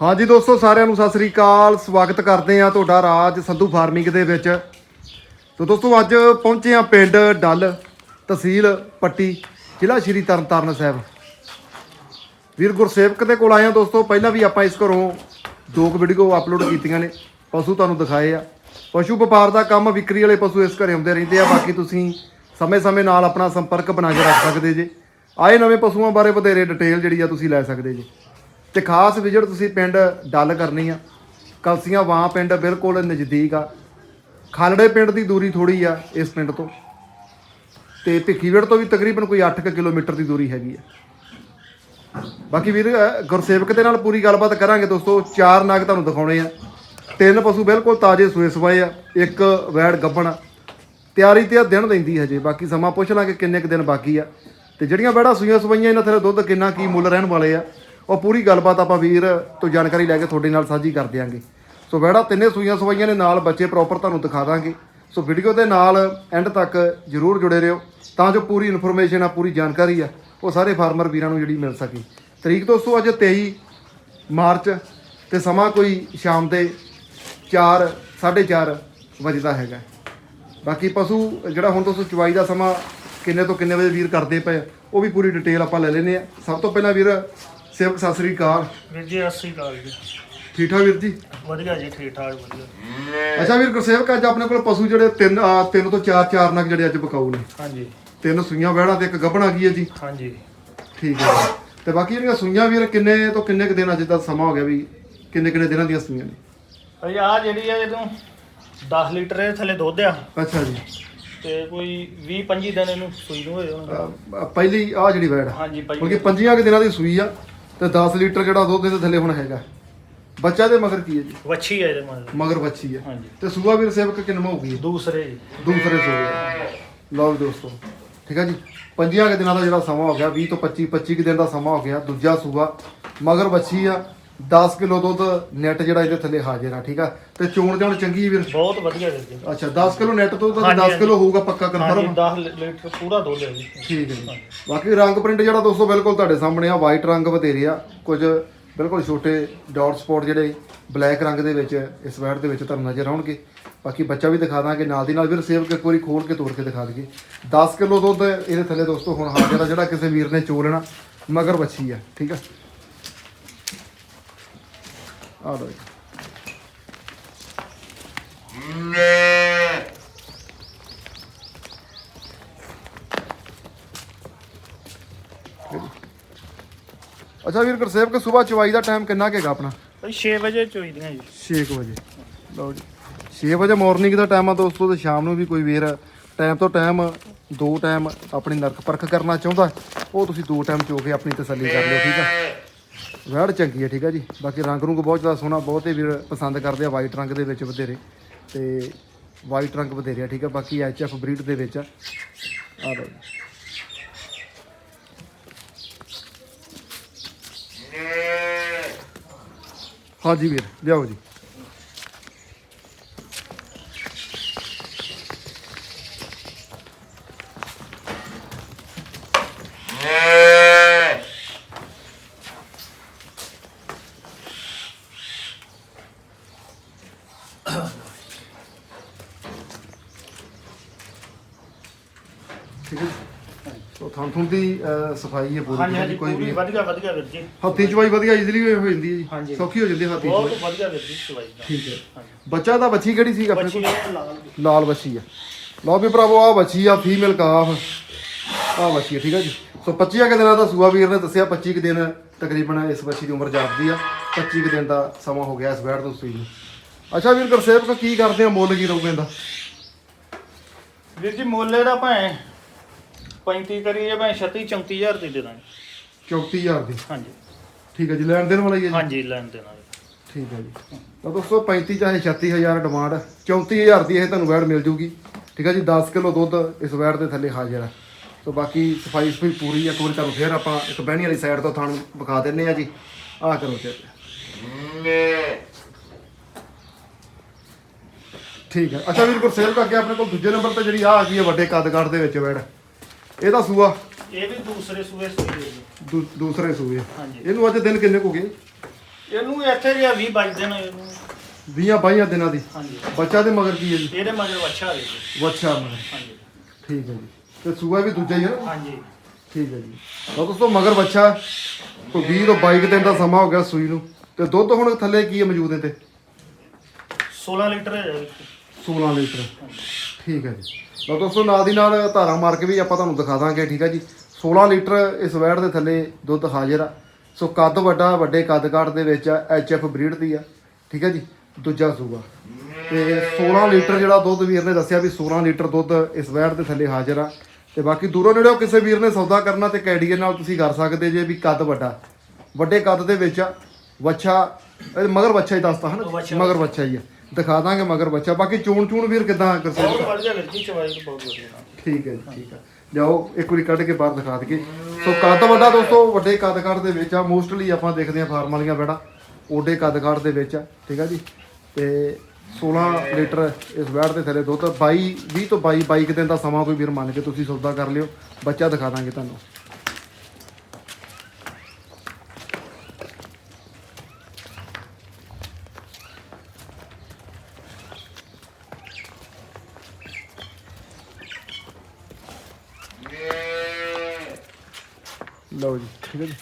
ਹਾਂਜੀ ਦੋਸਤੋ, ਸਾਰਿਆਂ ਨੂੰ ਸਤਿ ਸ੍ਰੀ ਅਕਾਲ। ਸਵਾਗਤ ਕਰਦੇ ਆ ਤੁਹਾਡਾ ਰਾਜ ਸੰਧੂ ਫਾਰਮਿੰਗ ਦੇ ਵਿੱਚ। ਤੋ ਦੋਸਤੋ, ਅੱਜ ਪਹੁੰਚੇ ਆ ਪਿੰਡ ਡੱਲ ਤਹਿਸੀਲ ਪੱਟੀ, ਜ਼ਿਲ੍ਹਾ ਸ਼੍ਰੀ ਤਰਨਤਾਰਨ ਸਾਹਿਬ। ਵੀਰ ਗੁਰਸੇਵਕ ਦੇ ਕੋਲ ਆਏ ਆ ਦੋਸਤੋ। ਪਹਿਲਾਂ ਵੀ ਆਪਾਂ ਇਸ ਘਰੋਂ ਦੋ ਕੁ ਵੀਡੀਓ ਅਪਲੋਡ ਕੀਤੀਆਂ ਨੇ। ਪਸ਼ੂ ਤੁਹਾਨੂੰ ਦਿਖਾਏ ਆ। ਪਸ਼ੂ ਵਪਾਰ ਦਾ ਕੰਮ ਵਿਕਰੀ ਵਾਲੇ ਪਸ਼ੂ ਇਸ ਘਰੇ ਆਉਂਦੇ ਰਹਿੰਦੇ ਆ। ਬਾਕੀ ਤੁਸੀਂ ਸਮੇਂ-ਸਮੇਂ ਨਾਲ ਆਪਣਾ ਸੰਪਰਕ ਬਣਾ ਕੇ ਰੱਖ ਸਕਦੇ ਜੇ। ਆਏ ਨਵੇਂ ਪਸ਼ੂਆਂ ਬਾਰੇ ਵਧੇਰੇ ਡਿਟੇਲ ਜਿਹੜੀ ਆ ਤੁਸੀਂ ਲੈ ਸਕਦੇ ਜੇ। ਤੇ ਖਾਸ ਵਿਜ਼ਿਟ ਤੁਸੀਂ ਪਿੰਡ ਡੱਲ ਕਰਨੀ ਆ। ਕਲਸੀਆਂ ਵਾਂ ਪਿੰਡ ਬਿਲਕੁਲ ਨਜ਼ਦੀਕ ਆ। ਖਾਲੜੇ ਪਿੰਡ ਦੀ ਦੂਰੀ ਥੋੜੀ ਆ ਇਸ ਪਿੰਡ ਤੋਂ। ਤੇ ਭਿੱਖੀਵੜ ਤੋਂ ਵੀ ਤਕਰੀਬਨ ਕੋਈ 8 ਕਿਲੋਮੀਟਰ ਦੀ ਦੂਰੀ ਹੈਗੀ ਆ। ਬਾਕੀ ਵੀਰ ਗੁਰਸੇਵਕ ਦੇ ਨਾਲ ਪੂਰੀ ਗੱਲਬਾਤ ਕਰਾਂਗੇ ਦੋਸਤੋ। ਚਾਰ ਨਾਗ ਤੁਹਾਨੂੰ ਦਿਖਾਉਣੇ ਆ। ਤਿੰਨ ਪਸ਼ੂ ਬਿਲਕੁਲ ਤਾਜ਼ੇ ਸੂਏ ਸਵਾਏ ਆ। ਇੱਕ ਵੈੜ ਗੱਬਣ ਆ। ਤਿਆਰੀ ਤੇ ਦਿਨ ਲੈਂਦੀ ਹਜੇ। ਬਾਕੀ ਸਮਾਂ ਪੁੱਛ ਲਾਂਗੇ ਕਿੰਨੇ ਕੁ ਦਿਨ ਬਾਕੀ ਆ। ਤੇ ਜਿਹੜੀਆਂ ਵੈੜਾਂ ਸੂਈਆਂ ਸਵਾਈਆਂ, ਇਹਨਾਂ ਥੱਲੇ ਦੁੱਧ ਕਿੰਨਾ ਕੀ ਮੁੱਲ ਰਹਿਣ ਵਾਲੇ ਆ। ਉਹ ਪੂਰੀ ਗੱਲਬਾਤ ਆਪਾਂ ਵੀਰ ਤੋਂ ਜਾਣਕਾਰੀ ਲੈ ਕੇ ਤੁਹਾਡੇ ਨਾਲ ਸਾਂਝੀ ਕਰ ਦਿਆਂਗੇ। ਸੋ ਵੈੜਾਂ ਤਿੰਨੇ ਸੂਈਆਂ ਸਵਾਈਆਂ ਨੇ, ਨਾਲ ਬੱਚੇ ਪ੍ਰੋਪਰ ਤੁਹਾਨੂੰ ਦਿਖਾ ਦਾਂਗੇ। ਸੋ ਵੀਡੀਓ ਦੇ ਨਾਲ ਐਂਡ ਤੱਕ ਜਰੂਰ ਜੁੜੇ ਰਹੋ, ਤਾਂ ਜੋ ਪੂਰੀ ਇਨਫੋਰਮੇਸ਼ਨ ਆ, ਪੂਰੀ ਜਾਣਕਾਰੀ ਆ, ਉਹ ਸਾਰੇ ਫਾਰਮਰ ਵੀਰਾਂ ਨੂੰ ਜਿਹੜੀ ਮਿਲ ਸਕੇ। ਤਰੀਕ ਦੋਸਤੋ ਅੱਜ 23 ਮਾਰਚ ਤੇ ਸਮਾਂ ਕੋਈ ਸ਼ਾਮ ਦੇ 4 4:30 ਵਜੇ ਦਾ ਹੈਗਾ। ਬਾਕੀ ਪਸ਼ੂ, ਜਿਹੜਾ ਹੁਣ ਤੁਸੀਂ ਚਵਾਈ ਦਾ ਸਮਾਂ ਕਿੰਨੇ ਤੋਂ ਕਿੰਨੇ ਵਜੇ ਵੀਰ ਕਰਦੇ ਪਏ ਉਹ ਵੀ ਪੂਰੀ ਡਿਟੇਲ ਆਪਾਂ ਲੈ ਲੈਨੇ ਆ ਸਭ ਤੋਂ ਪਹਿਲਾਂ ਵੀਰ ਸੇਵਕ ਸਤਿ ਸ੍ਰੀ ਅਕਾਲ। ਵੀਰ ਜੀ ਸਤਿ ਸ਼੍ਰੀ ਅਕਾਲ ਜੀ। ਠੀਕ ਠਾਕ ਵੀਰ ਜੀ? ਵਧੀਆ ਜੀ ਠੀਕ ਠਾਕ ਵਧੀਆ। ਅੱਛਾ ਵੀਰ ਗੁਰਸੇਵਕ ਅੱਜ ਆਪਣੇ ਕੋਲ ਪਸ਼ੂ ਜਿਹੜੇ ਤਿੰਨ ਤਿੰਨ ਤੋਂ ਚਾਰ ਚਾਰ ਨਗ ਜਿਹੜੇ ਅੱਜ ਬਕਾਊ ਨੇ। ਹਾਂਜੀ। ਤਿੰਨ ਸੂਈਆਂ ਵਹਿੜਾ ਤੇ ਇੱਕ ਗੱਭਣ ਗਈ ਹੈ ਜੀ? ਹਾਂਜੀ। ਠੀਕ ਹੈ। ਤੇ ਬਾਕੀ ਜਿਹੜੀਆਂ ਸੂਈਆਂ ਵੀਰ ਕਿੰਨੇ ਤੋਂ ਕਿੰਨੇ ਕੁ ਦਿਨ ਅੱਜ ਦਾ ਸਮਾਂ ਹੋ ਗਿਆ ਵੀ ਕਿੰਨੇ ਕਿੰਨੇ ਦਿਨਾਂ ਦੀਆਂ ਸੂਈਆਂ ਨੇ? ਭਾਈ ਆ ਜਿਹੜੀ ਆ ਜਦੋਂ 10 ਲੀਟਰ ਦੇ ਥੱਲੇ ਦੁੱਧ ਆ ਅੱਛਾ ਜੀ। ਤੇ ਕੋਈ 20 25 ਦਿਨ ਇਹਨੂੰ ਸੂਈ ਨੂੰ ਹੋਏ ਹੋਣਗੇ। ਪਹਿਲੀ ਆ ਜਿਹੜੀ ਵੈੜ ਹਾਂਜੀ ਭਾਈ ਕਿਉਂਕਿ ਪੰਜੀਆਂ ਕੁ ਦਿਨਾਂ ਦੀ ਸੂਈ ਆ? ਤੇ 10 ਲੀਟਰ ਜਿਹੜਾ ਦੁੱਧ ਦੇ ਥੱਲੇ ਹੁਣ ਹੈਗਾ। ਬੱਚਾ ਦੇ ਮਗਰ ਕੀ ਹੈ ਜੀ? ਵੱਛੀ ਆ ਇਹਦੇ ਮਤਲਬ ਮਗਰ ਬੱਚੀ ਹੈ। ਹਾਂਜੀ। ਤੇ ਸੂਆ ਵੀਰ ਸੇਵਕ ਕਿੰਨਵਾਂ ਹੋ ਗਈ ਹੈ? ਦੂਸਰੇ। ਜੀ ਦੂਸਰੇ ਸੂਏ ਲਓ ਜੀ ਦੋਸਤੋ ਠੀਕ ਹੈ ਜੀ? ਪੰਜੀਆਂ ਕੁ ਦਿਨਾਂ ਦਾ ਜਿਹੜਾ ਸਮਾਂ ਹੋ ਗਿਆ 20 ਤੋਂ 25 25 ਕੁ ਦਿਨ ਦਾ ਸਮਾਂ ਹੋ ਗਿਆ ਦੂਜਾ ਸੂਆ ਮਗਰ ਬੱਚੀ ਆ। 10 ਕਿਲੋ ਦੁੱਧ ਨੈਟ ਜਿਹੜਾ ਇਹਦੇ ਥੱਲੇ ਹਾਜ਼ਰ ਆ ਠੀਕ ਆ? ਤੇ ਚੋਣ ਜਾਣ ਚੰਗੀ ਵੀਰ। ਬਹੁਤ ਵਧੀਆ ਵੀਰ ਜੀ। ਅੱਛਾ 10 ਕਿਲੋ ਨੈਟ ਤੋਂ ਤਾਂ ਹਾਂਜੀ, 10 ਕਿਲੋ ਹੋਊਗਾ ਪੱਕਾ ਹਾਂਜੀ ਕਨਫਰਮ 10 ਲੀਟਰ ਪੂਰਾ ਦੁੱਧ ਹੈ ਜੀ। ਠੀਕ ਹੈ ਜੀ। ਬਾਕੀ ਰੰਗ ਪ੍ਰਿੰਟ ਜਿਹੜਾ ਦੋਸਤੋ ਬਿਲਕੁਲ ਤੁਹਾਡੇ ਸਾਹਮਣੇ ਆ ਵਾਈਟ ਰੰਗ ਵਧੇਰੇ ਆ। ਕੁਝ ਬਿਲਕੁਲ ਛੋਟੇ ਡਾਟ ਸਪੌਟ ਜਿਹੜੇ ਬਲੈਕ ਰੰਗ ਦੇ ਵਿੱਚ ਇਸ ਵੈਟ ਦੇ ਵਿੱਚ ਤੁਹਾਨੂੰ ਨਜ਼ਰ ਆਉਣਗੇ। ਬਾਕੀ ਬੱਚਾ ਵੀ ਦਿਖਾ ਦਾਂਗੇ ਨਾਲ ਦੀ ਨਾਲ। ਵੀ ਰਸੇਵ ਕੇ ਇੱਕ ਵਾਰੀ ਖੋਲ ਕੇ ਤੋੜ ਕੇ ਦਿਖਾ ਦਈਏ। 10 ਕਿਲੋ ਦੁੱਧ ਇਹਦੇ ਥੱਲੇ ਦੋਸਤੋ ਹੁਣ ਹਾਜ਼ਰ ਆ ਜਿਹੜਾ ਕਿਸੇ ਵੀਰ ਨੇ ਚੋ ਲੈਣਾ ਮਗਰ ਬੱਚੀ ਆ ਠੀਕ ਆ? ਆ ਲਓ ਜੀ। ਅੱਛਾ ਵੀਰ ਗੁਰਸੇਵ ਕੇ ਸਵੇਰ ਚਵਾਈ ਦਾ ਟਾਈਮ ਕਿੰਨਾ ਕੁ ਹੈਗਾ ਆਪਣਾ? ਭਾਈ 6 ਵਜੇ ਚੋਈਦੀਆਂ ਜੀ। 6 ਵਜੇ। ਲਓ ਜੀ। 6 ਵਜੇ ਮਾਰਨਿੰਗ ਦਾ ਟਾਈਮ ਆ ਦੋਸਤੋ ਤੇ ਸ਼ਾਮ ਨੂੰ ਵੀ ਕੋਈ ਵੀਰ ਟਾਈਮ ਤੋਂ ਟਾਈਮ ਦੋ ਟਾਈਮ ਆਪਣੀ ਨਰਕ ਪਰਖ ਕਰਨਾ ਚਾਹੁੰਦਾ ਉਹ ਤੁਸੀਂ ਦੋ ਟਾਈਮ ਚੋ ਕੇ ਆਪਣੀ ਤਸੱਲੀ ਕਰ ਲਿਓ ਠੀਕ ਆ? ਵੈੜ ਚੰਗੀ ਹੈ ਠੀਕ ਆ ਜੀ। ਬਾਕੀ ਰੰਗ ਰੁੰਗ ਬਹੁਤ ਜ਼ਿਆਦਾ ਸੋਹਣਾ, ਬਹੁਤੇ ਵੀਰ ਪਸੰਦ ਕਰਦੇ ਆ ਵਾਈਟ ਰੰਗ ਦੇ ਵਿੱਚ ਵਧੇਰੇ। ਤੇ ਵਾਈਟ ਰੰਗ ਵਧੇਰੇ ਆ, ਠੀਕ ਆ। ਬਾਕੀ ਐਚ ਐਫ ਬਰੀਡ ਦੇ ਵਿੱਚ ਆ। ਆ ਲਓ ਹਾਂਜੀ ਵੀਰ, ਲਿਆਓ ਜੀ। ਠੀਕ ਹੈ ਜੀ। ਸੋ ਥਾਂ ਥੁਣ ਦੀ ਅਹ, ਸਫ਼ਾਈ ਹੈ ਹਾਂਜੀ ਠੀਕ ਹੈ ਹਾਂਜੀ ਜੀ, ਕੋਈ ਪੂਰੀ ਵੀ ਵਧੀਆ ਵਧੀਆ ਵੀਰ ਜੀ। ਹੱਥੀ ਚਵਾਈ ਵਧੀਆ ਇਜ਼ੀਲੀ ਹੋ ਜਾਂਦੀ ਹੈ ਜੀ। ਹਾਂਜੀ। ਸੌਖੀ ਹੋ ਜਾਂਦੀ ਹੈ ਹੱਥੀ ਬਹੁਤ ਚਵਾਈ। ਵਧੀਆ ਵੀਰ ਜੀ ਚਵਾਈ ਦਾ ਠੀਕ ਹੈ। ਹਾਂਜੀ। ਬੱਚਾ ਦਾ ਬੱਚੀ ਕਿਹੜੀ ਸੀ? ਆਪਣੇ ਬੱਚੀ ਕੋਲ? ਇਹ ਲਾਲ ਬੱਚੀ। ਆ। ਲਓ ਵੀ ਭਰਾਵੋ ਆ ਬੱਚੀ ਆ ਫੀਮੇਲ ਕਾਫ ਆ ਬੱਚੀ ਆ ਠੀਕ ਹੈ ਜੀ। ਸੋ 25 ਕੁ ਦਿਨਾਂ ਦਾ ਸੂਆ ਵੀਰ ਨੇ ਦੱਸਿਆ 25 ਕੁ ਦਿਨ ਤਕਰੀਬਨ ਇਸ ਬੱਚੀ ਦੀ ਉਮਰ ਜਾਪਦੀ ਆ। 25 ਕੁ ਦਿਨ ਦਾ ਸਮਾਂ ਹੋ ਗਿਆ ਇਸ ਬੈੜ ਤੋਂ ਸੂਈ ਨੂੰ। ਅੱਛਾ ਵੀਰ ਗੁਰਸੇਵਕ ਕੀ ਕਰਦੇ ਆ ਮੁੱਲ ਕੀ ਰਹੂਗਾ ਇਹਦਾ ਵੀਰ ਜੀ ਮੁੱਲੇ ਦਾ ਭਾਵੇਂ 35 ਕਰੀਏ ਭਾਵੇਂ 36 34000 ਦੀ ਦੇ ਦਾਂਗੇ। 34000 ਦੀ? ਹਾਂਜੀ। ਠੀਕ ਹੈ ਜੀ ਲੈਣ ਦੇਣ ਵਾਲਾ ਹੀ ਹੈ ਜੀ? ਹਾਂਜੀ ਲੈਣ ਦੇਣਾ ਜੀ। ਠੀਕ ਹੈ ਜੀ। ਤਾਂ ਦੋਸਤੋ 35 ਚਾਹੇ 36000 ਡਿਮਾਂਡ 34000 ਦੀ ਇਹ ਤੁਹਾਨੂੰ ਵੈੜ ਮਿਲ ਜੂਗੀ। ਠੀਕ ਹੈ ਜੀ 10 ਕਿਲੋ ਦੁੱਧ ਇਸ ਵੈੜ ਦੇ ਥੱਲੇ ਹਾਜ਼ਰ ਆ ਸੋ ਬਾਕੀ ਸਫ਼ਾਈ ਸਫ਼ਾਈ ਪੂਰੀ ਆ ਕੋਈ ਤੁਹਾਨੂੰ ਫੇਰ ਆਪਾਂ ਇੱਕ ਬਹਿਣੀ ਵਾਲੀ ਸਾਈਡ ਤੋਂ ਤੁਹਾਨੂੰ ਵਿਖਾ ਦਿੰਨੇ ਆ ਜੀ। ਆਹ ਕਰੋ ਚੈੱਕ ਠੀਕ ਹੈ। ਅੱਛਾ ਵੀਰ ਸੇਲ ਕਰਕੇ ਆਪਣੇ ਕੋਲ ਦੂਜੇ ਨੰਬਰ ਤੇ ਜਿਹੜੀ ਆ ਆ ਗਈ ਹੈ ਵੱਡੇ ਕੱਦ ਕਾਠ ਦੇ ਵਿੱਚ ਵੈੜ ਇਹਦਾ ਸੂਆ। ਇਹ ਵੀ ਦੂਸਰੇ ਸੂਏ ਜੀ। ਦੂ- ਦੂਸਰੇ ਸੂਏ। ਹਾਂਜੀ। ਇਹਨੂੰ ਅੱਜ ਦਿਨ ਕਿੰਨੇ ਕੁ ਗਏ? ਇਹਨੂੰ ਇੱਥੇ ਜਿਹਾ 20 ਵੱਜਦੇ ਨੇ ਇਹਨੂੰ। 20 22 ਦਿਨਾਂ ਦੀ। ਹਾਂਜੀ। ਬੱਚਾ ਦੇ ਮਗਰ ਕੀ ਹੈ ਜੀ? ਇਹਦੇ ਮਗਰ ਵੱਛਾ ਦੇ ਜੀ। ਬੱਚਾ ਮਗਰ। ਹਾਂਜੀ। ਠੀਕ ਹੈ ਜੀ। ਤੇ ਸੂਆ ਵੀ ਦੂਜਾ ਹੀ ਹੈ ਨਾ? ਹਾਂਜੀ। ਠੀਕ ਹੈ ਜੀ। ਤਾਂ ਦੋਸਤੋ ਮਗਰ ਬੱਚਾ ਕੋਈ 20 ਤੋਂ 22 ਕੁ ਦਿਨ ਦਾ ਸਮਾਂ ਹੋ ਗਿਆ ਸੂਈ ਨੂੰ। ਤੇ ਦੁੱਧ ਹੁਣ ਥੱਲੇ ਕੀ ਹੈ ਮੌਜੂਦ ਹੈ ਤੇ 16 ਲੀਟਰ ਹੈ ਜੀ। 16 ਲੀਟਰ। ਠੀਕ ਹੈ ਜੀ। ਤਾਂ ਦੋਸਤੋ ਨਾਲ ਦੀ ਨਾਲ ਧਾਰਾ ਮਾਰ ਕੇ ਵੀ ਆਪਾਂ ਤੁਹਾਨੂੰ ਦਿਖਾ ਦਾਂਗੇ ਠੀਕ ਹੈ ਜੀ। 16 ਲੀਟਰ ਇਸ ਵੈੜ ਦੇ ਥੱਲੇ ਦੁੱਧ ਹਾਜ਼ਰ ਆ। ਸੋ ਕੱਦ ਵੱਡਾ ਵੱਡੇ ਕੱਦ ਕਾਠ ਦੇ ਵਿੱਚ ਐਚ ਐਫ ਬਰੀਡ ਦੀ ਆ ਠੀਕ ਹੈ ਜੀ। ਦੂਜਾ ਸੂਆ। ਤੇ 16 ਲੀਟਰ ਜਿਹੜਾ ਦੁੱਧ ਵੀਰ ਨੇ ਦੱਸਿਆ ਵੀ 16 ਲੀਟਰ ਦੁੱਧ ਇਸ ਵੈੜ ਦੇ ਥੱਲੇ ਹਾਜ਼ਰ ਆ। ਤੇ ਬਾਕੀ ਦੂਰੋਂ ਨੇੜਿਓਂ ਕਿਸੇ ਵੀਰ ਨੇ ਸੌਦਾ ਕਰਨਾ ਤੇ ਕੈਡੀਏ ਨਾਲ ਤੁਸੀਂ ਕਰ ਸਕਦੇ ਜੇ ਵੀ ਕੱਦ ਵੱਡਾ। ਵੱਡੇ ਕੱਦ ਦੇ ਵਿੱਚ ਆ ਵੱਛਾ ਮਗਰ ਵੱਛਾ ਹੀ ਦੱਸਤਾ ਹਨਾ ਵੱਛਾ। ਮਗਰ ਬੱਚਾ ਹੀ ਆ। ਦਿਖਾ ਦਾਂਗੇ ਮਗਰ ਬੱਚਾ। ਬਾਕੀ ਚੂਣ ਚੂਣ ਵੀਰ ਕਿਦਾਂ ਕਰ ਸਕਦੇ ਬਹੁਤ ਵਧੀਆ ਵੀਰ ਜੀ ਚਵਾਈ ਤਾਂ ਬਹੁਤ ਵਧੀਆ ਨਾਲ। ਠੀਕ ਹੈ ਜੀ ਠੀਕ ਹੈ। ਜਾਓ ਇੱਕ ਵਾਰੀ ਕੱਢ ਕੇ ਬਾਹਰ ਦਿਖਾ ਦਈਏ। ਸੋ ਕੱਦ ਵੱਡਾ ਦੋਸਤੋ ਵੱਡੇ ਕੱਦ ਕਾਠ ਦੇ ਵਿੱਚ ਆ। ਮੋਸਟਲੀ ਆਪਾਂ ਦੇਖਦੇ ਆ ਫਾਰਮ ਵਾਲੀਆਂ ਬੈੜਾ। ਓਡੇ ਕੱਦ ਕਾਠ ਦੇ ਵਿੱਚ ਆ ਠੀਕ ਆ ਜੀ। ਤੇ 16 ਲੀਟਰ ਇਸ ਵੈੜ ਦੇ ਥੱਲੇ ਦੁੱਧ 22 20 ਤੋਂ 22 22 ਕੁ ਦਿਨ ਦਾ ਸਮਾਂ ਕੋਈ ਵੀਰ ਮੰਨ ਕੇ ਤੁਸੀਂ ਸੌਦਾ ਕਰ ਲਿਓ। ਬੱਚਾ ਦਿਖਾ ਦਾਂਗੇ ਤੁਹਾਨੂੰ। ਲਓ ਜੀ ਠੀਕ ਹੈ ਜੀ।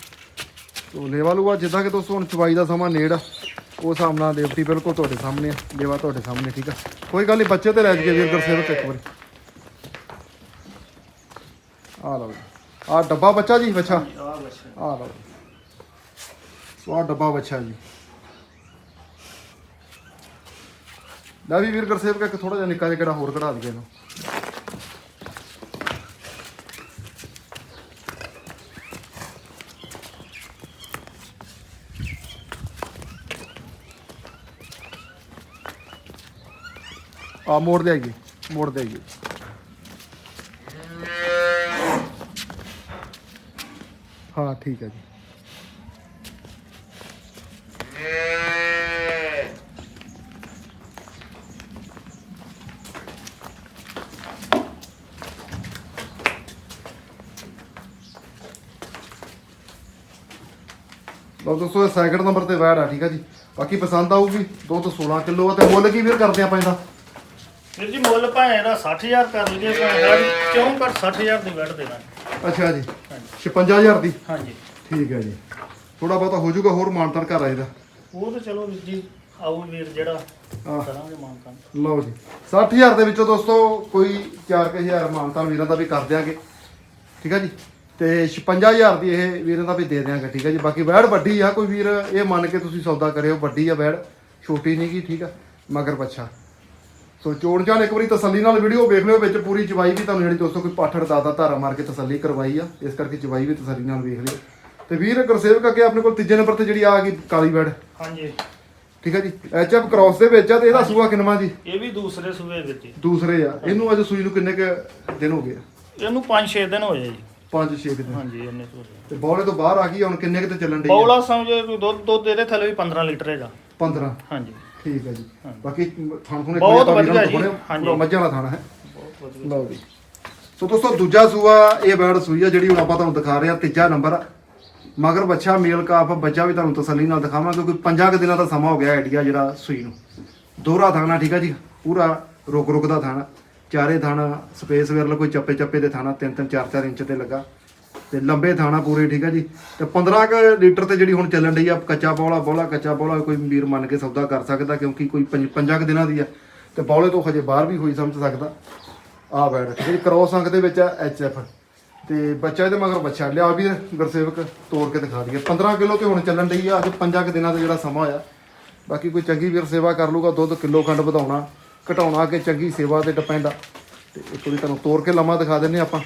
ਤੋ ਲੇਵਾ ਲੂਆ ਜਿੱਦਾਂ ਕਿ ਦੋਸਤੋ ਹੁਣ ਚਵਾਈ ਦਾ ਸਮਾਂ ਨੇੜ ਆ ਉਸ ਹਿਸਾਬ ਨਾਲ ਲੇਵਟੀ ਬਿਲਕੁਲ ਤੁਹਾਡੇ ਸਾਹਮਣੇ ਆ ਲੇਵਾ ਤੁਹਾਡੇ ਸਾਹਮਣੇ ਠੀਕ ਆ। ਕੋਈ ਗੱਲ ਨਹੀਂ ਬੱਚੇ ਤੇ ਲੈ ਜਾਈਏ ਵੀਰ ਗੁਰਸੇਵਕ ਇੱਕ ਵਾਰੀ। ਆ ਲਓ ਜੀ। ਆ ਡੱਬਾ ਬੱਚਾ ਜੀ ਬੱਚਾ? ਆ ਲਓ ਸੋ ਆਹ ਡੱਬਾ ਬੱਚਾ ਜੀ। ਲੈ ਵੀ ਵੀਰ ਗੁਰਸੇਵਕ ਇੱਕ ਥੋੜਾ ਜਿਹਾ ਨਿੱਕਾ ਜਿਹਾ ਕਿਹੜਾ ਹੋਰ ਕਢਾ ਦਈਏ ਇਹਨੂੰ। ਆ ਮੋੜ ਦੇ ਆਈਏ ਮੋੜ ਦੇ ਆਈਏ ਹਾਂ, ਠੀਕ ਹੈ ਜੀ। ਲਓ ਦੋਸਤੋ, ਇਹ ਸੈਕਿੰਡ ਨੰਬਰ ਤੇ ਵੈੜ ਆ, ਠੀਕ ਆ ਜੀ। ਬਾਕੀ ਪਸੰਦ ਆਊਗੀ, ਦੋ ਤੋਂ 16 ਕਿਲੋ ਆ ਤੇ ਮੁੱਲ ਕੀ ਵੀਰ ਕਰਦੇ ਆਪਾਂ ਇਹਦਾ? ਵੀਰ ਜੀ ਮੁੱਲ ਭਾਵੇਂ ਇਹਦਾ 60000 ਕਰ ਲਈਏ ਭਾਵੇਂ ਕਿਉਂ ਕਰ 60000 ਦੀ ਵੈਟ ਦੇਣਾ। ਅੱਛਾ ਜੀ 56000 ਦੀ? ਹਾਂਜੀ। ਠੀਕ ਹੈ ਜੀ। ਥੋੜਾ ਬਹੁਤਾ ਹੋ ਜਾਊਗਾ ਹੋਰ ਮਾਨਤਨ ਘਰ ਆ ਇਹਦਾ ਉਹ ਤਾਂ ਚਲੋ ਵੀਰ ਜੀ ਆਊ ਵੀਰ ਜਿਹੜਾ ਆਹ। ਕਰਾਂਗੇ ਮਾਨਕਾਂ ਲਓ ਜੀ 60000 ਦੇ ਵਿੱਚੋਂ ਦੋਸਤੋ ਕੋਈ 4000 ਮਾਨਤਾਨ ਵੀਰਾਂ ਦਾ ਵੀ ਕਰ ਦਿਆਂਗੇ। ਠੀਕ ਹੈ ਜੀ ਤੇ 56000 ਦੀ ਇਹ ਵੀਰਾਂ ਦਾ ਵੀ ਦੇ ਦਿਆਂਗੇ ਠੀਕ ਹੈ ਜੀ। ਬਾਕੀ ਵੈੜ ਵੱਡੀ ਆ ਕੋਈ ਵੀਰ ਇਹ ਮੰਨ ਕੇ ਤੁਸੀਂ ਸੌਦਾ ਕਰਿਓ ਵੱਡੀ ਆ ਵੈੜ ਛੋਟੀ ਨਹੀਂ ਗੀ ਠੀਕ ਆ ਮਗਰ ਬੱਚਾ ਸੋ ਚੋਣ ਚਾਣ ਇੱਕ ਵਾਰੀ ਤਸੱਲੀ ਨਾਲ ਵੀਡੀਓ ਵੇਖ ਲਿਓ ਵਿੱਚ ਪੂਰੀ ਚਵਾਈ ਵੀ ਤੁਹਾਨੂੰ ਜਿਹੜੀ ਦੋਸਤੋ ਕੋਈ ਪਾਠੜ ਦਾਦਾ ਧਾਰਾ ਮਾਰ ਕੇ ਤਸੱਲੀ ਕਰਵਾਈ ਆ ਇਸ ਕਰਕੇ ਚਵਾਈ ਵੀ ਤਸੱਲੀ ਨਾਲ ਵੇਖ ਲਿਓ। ਤੇ ਵੀਰ ਗੁਰਸੇਵਕ ਅੱਗੇ ਆਪਣੇ ਕੋਲ ਤੀਜੇ ਨੰਬਰ ਤੇ ਜਿਹੜੀ ਆ ਗਈ ਕਾਲੀ ਵੈੜ ਹਾਂਜੀ। ਠੀਕ ਹੈ ਜੀ? ਐਚਐਫ ਕ੍ਰਾਸ ਦੇ ਵਿੱਚ ਆ ਤੇ ਇਹਦਾ ਸੂਆ ਕਿੰਨਵਾ ਜੀ? ਇਹ ਵੀ ਦੂਸਰੇ ਸੂਏ ਜੀ ਦੂਸਰੇ ਆ। ਇਹਨੂੰ ਅੱਜ ਸੂਈ ਨੂੰ ਕਿੰਨੇ ਕ ਦਿਨ ਹੋ ਗਏ ਇਹਨੂੰ 5-6 ਦਿਨ ਹੋਏ ਜੀ। 5-6 ਦਿਨ। ਹਾਂਜੀ ਤੋਂ ਹੋਏ। ਤੇ ਬੌਲੇ ਤੋਂ ਬਾਹਰ ਆ ਗਈ ਹੁਣ ਕਿੰਨੇ ਕੁ ਤੇ ਚੱਲਣ ਡਈ ਆ? ਬੌਲਾ ਸਮਝੋ ਦੁੱਧ ਦੁੱਧ ਇਹਦੇ ਥੱਲੇ ਵੀ 15 ਲੀਟਰ ਹੈਗਾ। 15 ਹਾਂਜੀ। ਠੀਕ ਹੈ ਜੀ। ਹਾਂ। ਬਾਕੀ ਥਣ ਥੁਣੇ ਬਹੁਤ ਵਧੀਆ ਜੀ, ਹਾਂਜੀ। ਮੱਝਾਂ ਦਾ ਥਾਣਾ ਹੈ। ਬਹੁਤ ਵਧੀਆ। ਲਓ ਜੀ। ਸੋ ਦੋਸਤੋ ਦੂਜਾ ਸੂਆ ਇਹ ਬੈੜ ਸੂਈ ਆ ਜਿਹੜੀ ਹੁਣ ਆਪਾਂ ਤੁਹਾਨੂੰ ਦਿਖਾ ਰਹੇ ਆ ਤੀਜਾ ਨੰਬਰ ਮਗਰ ਬੱਚਾ ਮੇਲ ਕਾਫ ਬੱਚਾ ਵੀ ਤੁਹਾਨੂੰ ਤਸੱਲੀ ਨਾਲ ਦਿਖਾਵਾਂਗੇ ਕਿਉਂਕਿ ਪੰਜਾਂ ਕੁ ਦਿਨਾਂ ਦਾ ਸਮਾਂ ਹੋ ਗਿਆ ਆਈਡੀਆ ਜਿਹੜਾ ਸੂਈ ਨੂੰ। ਦੋਹਰਾ ਥਾਣਾ ਠੀਕ ਆ ਜੀ? ਪੂਰਾ ਰੁਕ ਰੁਕ ਦਾ ਥਾਣਾ। ਚਾਰੇ ਥਾਣਾ ਸਪੇਸ ਵੇਰਲ ਕੋਈ ਚੱਪੇ ਚੱਪੇ ਦੇ ਥਾਣਾ 3 3 4 4 ਇੰਚ ਤੇ ਲੱਗਾ। ਤੇ ਲੰਬੇ ਥਾਣਾ ਪੂਰੇ, ਠੀਕ ਆ ਜੀ। ਤੇ 15 ਕੁ ਲੀਟਰ ਤੇ ਜਿਹੜੀ ਹੁਣ ਚੱਲਣ ਡਈ ਆ, ਕੱਚਾ ਬੌਲਾ ਬੌਲਾ, ਕੱਚਾ ਬੌਲਾ ਕੋਈ ਵੀਰ ਮੰਨ ਕੇ ਸੌਦਾ ਕਰ ਸਕਦਾ, ਕਿਉਂਕਿ ਕੋਈ ਪੰਜ- ਪੰਜਾਂ ਕੁ ਦਿਨਾਂ ਦੀ ਆ। ਤੇ ਬੌਲੇ ਤੋਂ ਹਜੇ ਬਾਹਰ ਵੀ ਹੋਈ ਸਮਝ ਸਕਦਾ। ਆ ਬੈਡ ਜਿਹੜੀ ਕ੍ਰੋਸ ਅੰਕ ਦੇ ਵਿੱਚ ਆ, ਐਚ ਐਫ। ਤੇ ਬੱਚਾ ਇਹਦੇ ਮਗਰ ਬੱਚਾ। ਲਿਆ ਵੀ ਗੁਰਸੇਵਕ, ਤੋੜ ਕੇ ਦਿਖਾ ਦਈਏ। 15 ਕਿਲੋ ਤੇ ਹੁਣ ਚੱਲਣ ਡਈ ਆ, ਅੱਜ ਪੰਜਾਂ ਕੁ ਦਿਨਾਂ ਦਾ ਜਿਹੜਾ ਸਮਾਂ ਹੋਇਆ। ਬਾਕੀ ਕੋਈ ਚੰਗੀ ਵੀਰ ਸੇਵਾ ਕਰ ਲੂਗਾ ਦੁੱਧ ਕਿਲੋ ਖੰਡ ਵਧਾਉਣਾ, ਘਟਾਉਣਾ ਕਿ ਚੰਗੀ ਸੇਵਾ ਤੇ ਡਿਪੈਂਡ ਆ। ਤੇ ਇੱਕ ਵਾਰੀ ਤੁਹਾਨੂੰ ਤੋੜ ਕੇ ਲੰਮਾ ਦਿਖਾ ਦਿੰਨੇ ਆਪਾਂ।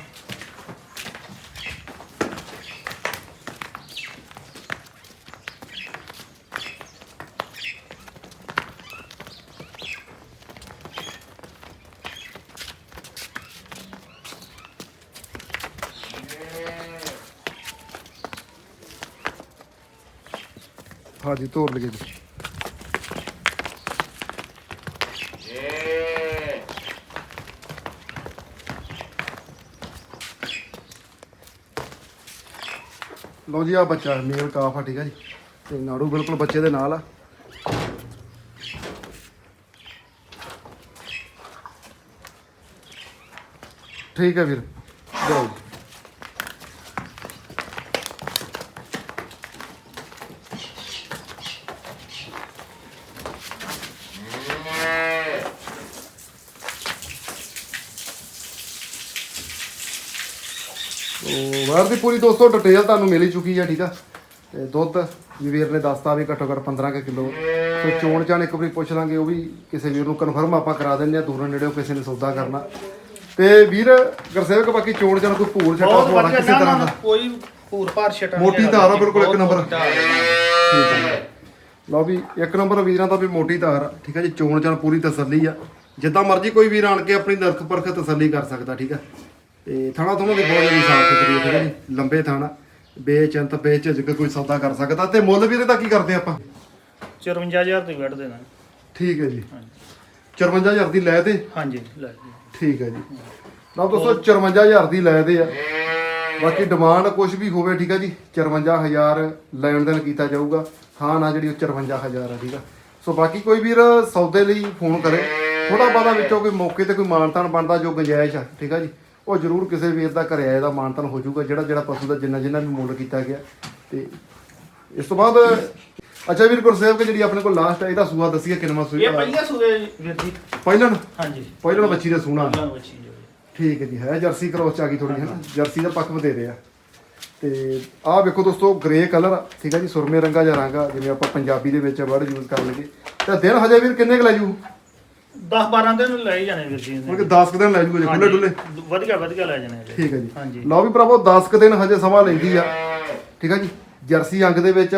ਹਾਂਜੀ ਤੋੜ ਲਈਏ ਜੀ। ਲਓ ਜੀ ਆ ਬੱਚਾ, ਮੇਲ ਕਾਫ ਆ, ਠੀਕ ਆ ਜੀ। ਤੇ ਨਾੜੂ ਬਿਲਕੁਲ ਬੱਚੇ ਦੇ ਨਾਲ ਆ। ਠੀਕ ਹੈ ਵੀਰ, ਜਾਓ ਜੀ। ਵਾਰ ਦੀ ਪੂਰੀ ਦੋਸਤੋ ਡਿਟੇਲ ਤੁਹਾਨੂੰ ਮਿਲ ਹੀ ਚੁੱਕੀ ਹੈ ਠੀਕ ਆ? ਤੇ ਦੁੱਧ ਵੀ ਵੀਰ ਨੇ ਦੱਸਤਾ ਵੀ ਘੱਟੋ ਘੱਟ 15 ਕੁ ਕਿਲੋ। ਤੇ ਚੋਣ ਚਾਣ ਇੱਕ ਵਾਰੀ ਪੁੱਛ ਲਾਂਗੇ ਉਹ ਵੀ ਕਿਸੇ ਵੀਰ ਨੂੰ ਕਨਫਰਮ ਆਪਾਂ ਕਰਾ ਦਿੰਦੇ ਆ ਦੂਰੋਂ ਨੇੜਿਓਂ ਕਿਸੇ ਨੇ ਸੌਦਾ ਕਰਨਾ। ਤੇ ਵੀਰ ਗੁਰਸੇਵਕ ਬਾਕੀ ਚੋਣ ਚਾਣ ਕੋਈ ਭੂਰ ਛੱਟਾ ਬਹੁਤ ਪਵਾਉਣਾ ਵਧੀਆ ਕਿਸੇ ਤਰ੍ਹਾਂ ਦਾ। ਕੋਈ ਭੂਰ ਭਾਰ ਛਟਾ ਮੋਟੀ ਧਾਰ ਆ ਬਿਲਕੁਲ ਇੱਕ ਨੰਬਰ। ਠੀਕ ਲਓ ਵੀ ਇੱਕ ਨੰਬਰ ਵੀਰਾਂ ਦਾ ਵੀ ਮੋਟੀ ਧਾਰ ਆ, ਠੀਕ ਹੈ ਜੀ ਚੋਣ ਚਾਣ ਪੂਰੀ ਤਸੱਲੀ ਆ। ਜਿੱਦਾਂ ਮਰਜ਼ੀ ਕੋਈ ਵੀਰ ਆਣ ਕੇ ਆਪਣੀ ਨਰਖ ਪਰਖ ਤਸੱਲੀ ਕਰ ਸਕਦਾ ਠੀਕ ਆ? ਤੇ ਥਾਣਾ ਥੋੜਾ ਦੀ ਬਹੁਤ ਜ਼ਿਆਦਾ ਸਾਫ਼ ਸੁਥਰੀ ਹੈ ਠੀਕ ਹੈ ਜੀ। ਲੰਬੇ ਥਾਣਾ। ਬੇਚੰਤ ਬੇਝਿਜਕ ਕੋਈ ਸੌਦਾ ਕਰ ਸਕਦਾ। ਤੇ ਮੁੱਲ ਵੀਰੇ ਦਾ ਕੀ ਕਰਦੇ ਆਪਾਂ? 54000 ਤੇ ਵੱਢ ਦੇਣਾ। ਠੀਕ ਹੈ ਜੀ। 54000 ਦੀ ਲੈ ਤੇ? ਹਾਂਜੀ ਲੈ ਜੀ। ਠੀਕ ਹੈ ਜੀ। ਲਓ ਦੋਸਤੋ 54000 ਦੀ ਲੈ ਦੇ ਆ। ਬਾਕੀ ਡਿਮਾਂਡ ਕੁਝ ਵੀ ਹੋਵੇ ਠੀਕ ਹੈ ਜੀ 54000 ਲੈਣ ਦੇਣ ਕੀਤਾ ਜਾਊਗਾ। ਹਾਂ ਨਾ ਜਿਹੜੀ ਉਹ 54000 ਆ ਠੀਕ ਆ। ਸੋ ਬਾਕੀ ਕੋਈ ਵੀਰ ਸੌਦੇ ਲਈ ਫੋਨ ਕਰੇ। ਥੋੜਾ ਬਾਦਾ ਵਿੱਚੋਂ ਕੋਈ ਮੌਕੇ ਤੇ ਕੋਈ ਮਾਨਤਾਨ ਬਣਦਾ ਜੋ ਗੁੰਜਾਇਸ਼ ਆ ਠੀਕ ਆ ਜੀ। ਉਹ ਜ਼ਰੂਰ ਕਿਸੇ ਵੀਰ ਦਾ ਘਰੇ ਆਏ ਦਾ ਮਾਨਤਾਨ ਹੋ ਜਾਊਗਾ ਜਿਹੜਾ ਜਿਹੜਾ ਪਸ਼ੂ ਦਾ ਜਿੰਨਾ ਜਿੰਨਾ ਵੀ ਮੁੱਲ ਕੀਤਾ ਗਿਆ। ਤੇ ਇਸ ਤੋਂ ਬਾਅਦ ਅੱਛਾ ਵੀਰ ਗੁਰਸੇਵਕ ਜਿਹੜੀ ਆਪਣੇ ਕੋਲ ਲਾਸਟ ਹੈ ਇਹਦਾ ਸੂਆ ਦੱਸੀਏ ਕਿੰਨਵਾਂ ਸੂਆ ਇਹ ਪਹਿਲੀਆਂ ਸੂਏ ਵੀਰ ਜੀ। ਪਹਿਲਣ? ਹਾਂਜੀ। ਪਹਿਲਣ ਬੱਚੀ ਦਾ ਸੂਣਾ। ਪਹਿਲਾਂ ਬੱਚੀ ਜੋ ਠੀਕ ਹੈ ਜੀ ਹੈ ਜਰਸੀ ਕ੍ਰੋਸ ਚ ਆ ਗਈ ਥੋੜੀ ਹੈ ਨਾ? ਜਰਸੀ ਦਾ ਪੱਕ ਵਧੇਰੇ ਆ। ਤੇ ਆਹ ਵੇਖੋ ਦੋਸਤੋ ਗ੍ਰੇ ਕਲਰ ਠੀਕ ਹੈ ਜੀ ਸੁਰਮੇ ਰੰਗਾ ਜਾਂ ਰੰਗਾ ਜਿਵੇਂ ਆਪਾਂ ਪੰਜਾਬੀ ਦੇ ਵਿੱਚ ਵਰਡ ਯੂਜ਼ ਕਰ ਲਈਏ। ਤੇ ਦਿਨ ਹਜੇ ਵੀਰ ਕਿੰਨੇ ਕੁ ਲੈ ਜੂ? 10 12 ਦਿਨ ਲੈ ਹੀ ਜਾਣੇ ਵੀਰ ਜੀ ਇਹਨੇ। ਕਿ 10 ਕੁ ਦਿਨ ਲੈ ਜੂਗਾ ਜੀ ਖੁੱਲੇ ਡੁੱਲੇ ਵਧੀਆ ਵਧੀਆ ਲੈ ਜਾਣੇ ਇਹਦੇ। ਠੀਕ ਹੈ ਜੀ। ਹਾਂਜੀ। ਲਓ ਵੀ ਭਰਾਵੋ 10 ਕੁ ਦਿਨ ਹਜੇ ਸਮਾਂ ਲੈਂਦੀ ਆ। ਠੀਕ ਹੈ ਜੀ। ਜਰਸੀ ਅੰਗ ਦੇ ਵਿੱਚ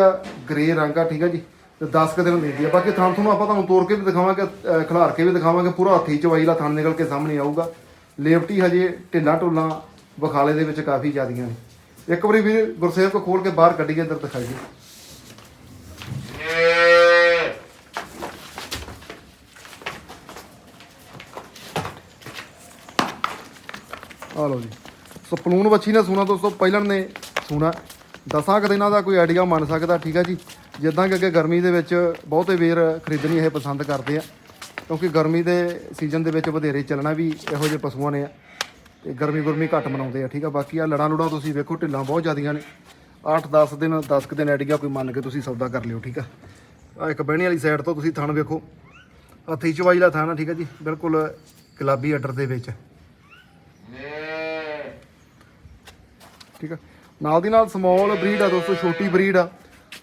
ਗ੍ਰੇ ਰੰਗ ਆ ਠੀਕ ਹੈ ਜੀ। ਤੇ 10 ਕੁ ਦਿਨ ਲੈਂਦੀ ਆ। ਬਾਕੀ ਥਣ ਤੁਹਾਨੂੰ ਆਪਾਂ ਤੁਹਾਨੂੰ ਤੋੜ ਕੇ ਵੀ ਦਿਖਾਵਾਂਗੇ ਅਹ ਖਿਲਾਰ ਕੇ ਵੀ ਦਿਖਾਵਾਂਗੇ। ਪੂਰਾ ਹੱਥੀ ਚਵਾਈ ਦਾ ਥਣ ਨਿਕਲ ਕੇ ਸਾਹਮਣੇ ਆਊਗਾ। ਲੇਵਟੀ ਹਜੇ ਢਿੱਲਾ ਢੁੱਲਾ ਬਖਾਲੇ ਦੇ ਵਿੱਚ ਕਾਫੀ ਜ਼ਿਆਦੀਆਂ ਨੇ। ਇੱਕ ਵਾਰੀ ਵੀ ਗੁਰਸੇਵ ਕੋ ਖੋਲ ਕੇ ਬਾਹਰ ਕੱਢੀਏ ਇੱਧਰ ਦਿਖਾਈਏ। ਆ ਲਓ ਜੀ। ਸੋ ਪਲੂਨ ਵੱਛੀ ਨੇ ਸੂਣਾ ਦੋਸਤੋ, ਪਹਿਲਾਂ ਨੇ ਸੂਣਾ। ਦਸਾਂ ਕੁ ਦਿਨਾਂ ਦਾ ਕੋਈ ਆਈਡੀਆ ਮੰਨ ਸਕਦਾ, ਠੀਕ ਹੈ ਜੀ? ਜਿੱਦਾਂ ਕਿ ਅੱਗੇ ਗਰਮੀ ਦੇ ਵਿੱਚ ਬਹੁਤੇ ਵੀਰ ਖਰੀਦਣੀ ਇਹ ਪਸੰਦ ਕਰਦੇ ਆ, ਕਿਉਂਕਿ ਗਰਮੀ ਦੇ ਸੀਜ਼ਨ ਦੇ ਵਿੱਚ ਵਧੇਰੇ ਚੱਲਣਾ ਵੀ ਇਹੋ ਜਿਹੇ ਪਸ਼ੂਆਂ ਨੇ ਆ, ਤੇ ਗਰਮੀ ਗੁਰਮੀ ਘੱਟ ਮਨਾਉਂਦੇ ਆ, ਠੀਕ ਆ? ਬਾਕੀ ਆ ਲੜਾਂ ਲੁੜਾਂ ਤੁਸੀਂ ਵੇਖੋ, ਢਿੱਲਾਂ ਬਹੁਤ ਜ਼ਿਆਦੀਆਂ ਨੇ। 8-10 ਦਿਨ 10 ਕੁ ਦਿਨ ਆਈਡੀਆ ਕੋਈ ਮੰਨ ਕੇ ਤੁਸੀਂ ਸੌਦਾ ਕਰ ਲਿਓ, ਠੀਕ ਆ? ਆ ਇੱਕ ਬਹਿਣੀ ਵਾਲੀ ਸਾਈਡ ਤੋਂ ਤੁਸੀਂ ਥਣ ਵੇਖੋ। ਹੱਥੀ ਚਵਾਈ ਦਾ ਥਣ ਆ, ਠੀਕ ਆ ਜੀ? ਬਿਲਕੁਲ ਗੁਲਾਬੀ ਆਰਡਰ ਦੇ ਵਿੱਚ। ਠੀਕ ਆ? ਨਾਲ ਦੀ ਨਾਲ ਸਮਾਲ ਬਰੀਡ ਆ ਦੋਸਤੋ, ਛੋਟੀ ਬਰੀਡ ਆ।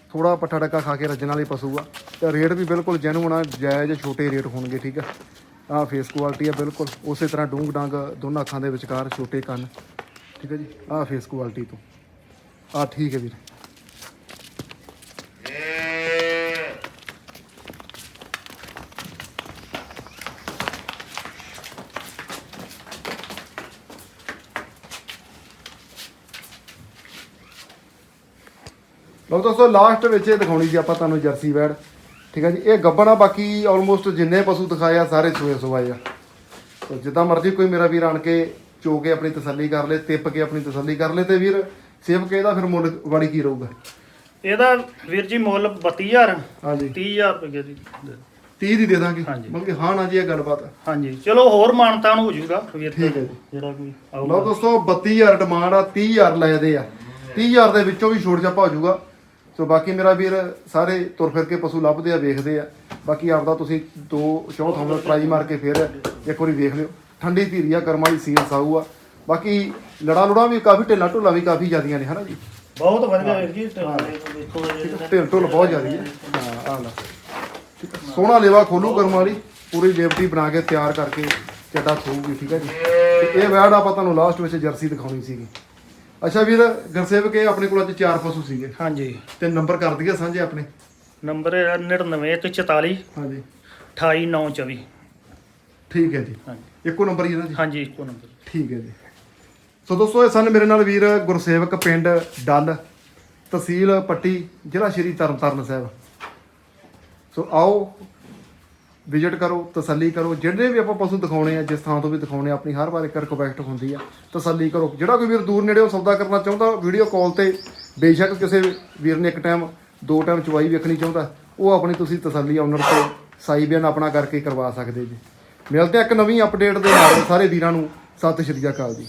ਥੋੜਾ ਪੱਠਾ ਡੱਕਾ ਖਾ ਕੇ ਰੱਜਣ ਵਾਲੇ ਪਸ਼ੂ ਆ। ਤੇ ਰੇਟ ਵੀ ਬਿਲਕੁਲ ਜੈਨੂਨ ਆ, ਜਾਇਜ਼ ਛੋਟੇ ਰੇਟ ਹੋਣਗੇ, ਠੀਕ ਆ? ਆ ਫੇਸ ਕੁਆਲਿਟੀ ਆ ਬਿਲਕੁਲ। ਉਸੇ ਤਰ੍ਹਾਂ ਡੂੰਗ ਡਾਂਗ ਦੋਨਾਂ ਅੱਖਾਂ ਦੇ ਵਿਚਕਾਰ ਛੋਟੇ ਕੰਨ, ਠੀਕ ਆ ਜੀ? ਆ ਫੇਸ ਕੁਆਲਿਟੀ ਤੋਂ। ਆ ਠੀਕ ਹੈ ਵੀਰ। ਲਓ ਦੋਸਤੋ ਲਾਸਟ ਵਿੱਚ ਇਹ ਦਿਖਾਉਣੀ ਜੀ ਆਪਾਂ ਤੁਹਾਨੂੰ ਜਰਸੀ ਵੈੜ ਠੀਕ ਹੈ ਜੀ ਇਹ ਗੱਬਣ ਆ ਬਾਕੀ ਆਲਮੋਸਟ ਜਿੰਨੇ ਪਸ਼ੂ ਦਿਖਾਏ ਆ ਸਾਰੇ ਸੂਏ ਸਵਾਏ ਆ। ਤੋ ਜਿੱਦਾਂ ਮਰਜ਼ੀ ਕੋਈ ਮੇਰਾ ਵੀਰ ਆਣ ਕੇ ਚੋ ਕੇ ਆਪਣੀ ਤਸੱਲੀ ਕਰ ਲੇ ਤਿੱਪ ਕੇ ਆਪਣੀ ਤਸੱਲੀ ਕਰ ਲੇ ਤੇ ਵੀਰ ਸੇਵ ਕੇ ਇਹਦਾ ਫਿਰ ਮੁੱਲ ਵਾੜੀ ਕੀ ਰਹੂਗਾ? ਇਹਦਾ ਵੀਰ ਜੀ ਮੁੱਲ 32000 ਹਾਂਜੀ। 30000 ਰੁਪਏ ਦੀ। ਦੇ। 30 ਦੀ ਦੇ ਦਾਂਗੇ। ਮਤਲਬ ਕਿ ਹਾਂ ਨਾ ਜੀ ਇਹ ਗੱਲਬਾਤ। ਹਾਂਜੀ। ਚਲੋ ਹੋਰ ਮਾਨਤਾਨ ਹੋ ਜਾਊਗਾ ਵੀਰ ਜੀ ਠੀਕ ਹੈ ਜੀ। ਜਿਹੜਾ ਕੋਈ ਲਓ ਆਊਗਾ। ਦੋਸਤੋ 32000 ਡਿਮਾਂਡ ਆ 30000 ਲੈਦੇ ਆ। 30000 ਦੇ ਵਿੱਚੋਂ ਵੀ ਛੋੜ ਛਾਪਾ ਹੋ ਜਾਊਗਾ। ਸੋ ਬਾਕੀ ਮੇਰਾ ਵੀਰ ਸਾਰੇ ਤੁਰ ਫਿਰ ਕੇ ਪਸ਼ੂ ਲੱਭਦੇ ਆ ਵੇਖਦੇ ਆ। ਬਾਕੀ ਆਪਦਾ ਤੁਸੀਂ ਦੋ ਚੌਂ ਥਾਂ ਦਾ ਟਰਾਈ ਮਾਰ ਕੇ ਫਿਰ ਇੱਕ ਵਾਰੀ ਵੇਖ ਲਿਓ। ਠੰਡੀ ਧੀਰੀ ਆ ਕਰਮਾਂ ਦੀ ਸੀਲ ਸਾਊ ਆ। ਬਾਕੀ ਲੜਾ ਲੁੜਾ ਵੀ ਕਾਫੀ ਢਿੱਲਾ ਢੁੱਲਾ ਵੀ ਕਾਫੀ ਜ਼ਿਆਦੀਆਂ ਨੇ ਹਨਾ ਜੀ? ਬਹੁਤ ਵਧੀਆ ਵੀਰ ਜੀ ਦੇਖੋ ਢਿੱਲ ਢੁੱਲ ਬਹੁਤ ਜ਼ਿਆਦੀ ਹੈ ਹਾਂ ਆ ਲੈ। ਸੋਹਣਾ ਲੇਵਾ ਖੋਲੂ ਕਰਮ ਵਾਲੀ ਪੂਰੀ ਲੇਵਟੀ ਬਣਾ ਕੇ ਤਿਆਰ ਕਰਕੇ ਚੱਡਾ ਥੂਗੀ ਠੀਕ ਹੈ ਜੀ? ਤੇ ਇਹ ਵੈੜ ਆਪਾਂ ਤੁਹਾਨੂੰ ਲਾਸਟ ਵਿੱਚ ਜਰਸੀ ਦਿਖਾਉਣੀ ਸੀਗੀ। ਅੱਛਾ ਵੀਰ ਗੁਰਸੇਵਕ ਇਹ ਆਪਣੇ ਕੋਲ ਅੱਜ ਚਾਰ ਪਸ਼ੂ ਸੀਗੇ। ਹਾਂਜੀ। ਤੇ ਨੰਬਰ ਕਰ ਦਈਏ ਸਾਂਝੇ ਆਪਣੇ। ਨੰਬਰ ਹੈ 99 ਤੇ 44 ਹਾਂਜੀ। 28924 ਠੀਕ ਹੈ ਜੀ। ਹਾਂਜੀ। ਇੱਕੋ ਨੰਬਰ ਹੀ ਹੈ ਨਾ ਜੀ? ਹਾਂਜੀ ਇੱਕੋ ਨੰਬਰ। ਠੀਕ ਹੈ ਜੀ। ਸੋ ਦੋਸਤੋ ਇਹ ਸਨ ਮੇਰੇ ਨਾਲ ਵੀਰ ਗੁਰਸੇਵਕ ਪਿੰਡ ਡੱਲ ਤਹਿਸੀਲ ਪੱਟੀ ਜ਼ਿਲ੍ਹਾ ਸ਼੍ਰੀ ਤਰਨਤਾਰਨ ਸਾਹਿਬ। ਸੋ ਆਓ ਵਿਜ਼ਿਟ ਕਰੋ, ਤਸੱਲੀ ਕਰੋ, ਜਿਹੜੇ ਵੀ ਆਪਾਂ ਪਸ਼ੂ ਦਿਖਾਉਣੇ ਆ, ਜਿਸ ਥਾਂ ਤੋਂ ਵੀ ਦਿਖਾਉਣੇ ਆ, ਆਪਣੀ ਹਰ ਵਾਰ ਇੱਕ ਰਿਕਵੈਸਟ ਹੁੰਦੀ ਆ, ਤਸੱਲੀ ਕਰੋ। ਜਿਹੜਾ ਕੋਈ ਵੀਰ ਦੂਰ ਨੇੜੇੋਂ ਸੌਦਾ ਕਰਨਾ ਚਾਹੁੰਦਾ ਵੀਡੀਓ ਕਾਲ ਤੇ ਬੇਸ਼ੱਕ ਕਿਸੇ ਵੀਰ ਨੇ ਇੱਕ ਟਾਈਮ ਦੋ ਟਾਈਮ ਚਵਾਈ ਵੇਖਣੀ ਚਾਹੁੰਦਾ, ਉਹ ਆਪਣੀ ਤੁਸੀਂ ਤਸੱਲੀ ਓਨਰ ਤੋਂ ਸਾਈ ਬਿਆਨ ਆਪਣਾ ਕਰਕੇ ਕਰਵਾ ਸਕਦੇ ਜੀ। ਮਿਲਦੇ ਆ ਇੱਕ ਨਵੀਂ ਅਪਡੇਟ ਦੇ ਨਾਲ, ਸਾਰੇ ਵੀਰਾਂ ਨੂੰ ਸਤਿ ਸ਼੍ਰੀ ਅਕਾਲ ਜੀ।